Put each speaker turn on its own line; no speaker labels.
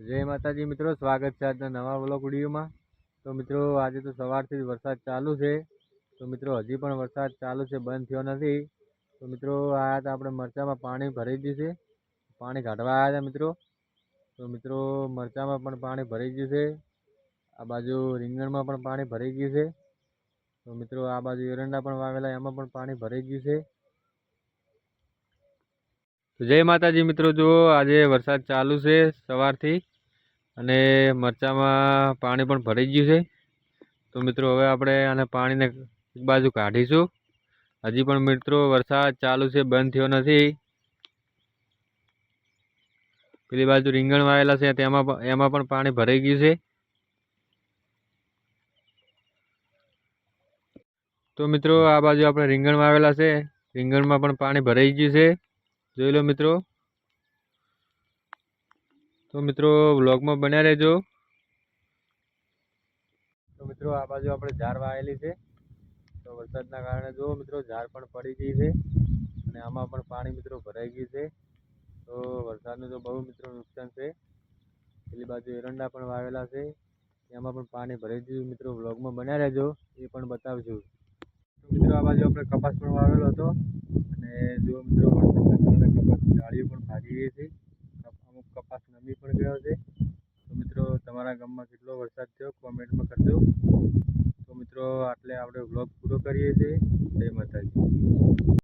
જય માતાજી મિત્રો, સ્વાગત છે આજના નવા બ્લોક વિડીયોમાં. તો મિત્રો, આજે તો સવારથી જ વરસાદ ચાલુ છે. તો મિત્રો, હજી પણ વરસાદ ચાલુ છે, બંધ થયો નથી. તો મિત્રો, આ હતા આપણે મરચામાં પાણી ભરાઈ ગયું છે. પાણી કાઢવા આવ્યા હતા મિત્રો. તો મિત્રો, મરચામાં પણ પાણી ભરાઈ ગયું છે. આ બાજુ રીંગણમાં પણ પાણી ભરાઈ ગયું છે. તો મિત્રો, આ બાજુ એરંડા પણ વાવેલા, એમાં પણ પાણી ભરાઈ ગયું છે. તો જય માતાજી મિત્રો, જુઓ, આજે વરસાદ ચાલુ છે સવારથી. અને મરચામાં પાણી પણ ભરાઈ ગયું છે. તો મિત્રો, હવે આપણે આને પાણીને એક બાજુ કાઢીશું. હજી પણ મિત્રો, વરસાદ ચાલુ છે, બંધ થયો નથી. પેલી બાજુ રીંગણ વાવેલા છે, તેમાં એમાં પણ પાણી ભરાઈ ગયું છે. તો મિત્રો, આ બાજુ આપણે રીંગણ વાવેલા છે. રીંગણમાં પણ પાણી ભરાઈ ગયું છે. જોઈ લો મિત્રો. તો મિત્રો, વ્લોગમાં બન્યા રહેજો. તો મિત્રો, આ બાજુ આપણે ઝાર વાવેલી છે. તો વરસાદના કારણે જો મિત્રો ઝાર પણ પડી ગઈ છે અને આમાં પણ પાણી મિત્રો ભરાઈ ગયું છે. તો વરસાદનું તો બહુ મિત્રો નુકસાન છે. પેલી બાજુ એરંડા પણ વાવેલા છે. એમાં પણ પાણી ભરાઈ ગયું મિત્રો, વ્લોગમાં બન્યા રહેજો, એ પણ બતાવજો. મિત્રો, આ બાજુ આપણે કપાસ પણ વાવેલો હતો અને જો મિત્રો, વરસાદના કારણે કપાસ ડાળીઓ પણ ભાગી ગઈ છે અમુક કપાસ નમી પણ ગયો છે. તો મિત્રો, તમારા ગામમાં કેટલો વરસાદ થયો? કોમેન્ટમાં કરજો. તો મિત્રો, આટલે આપણે વ્લોગ પૂરો કરીએ છીએ. જય માતાજી.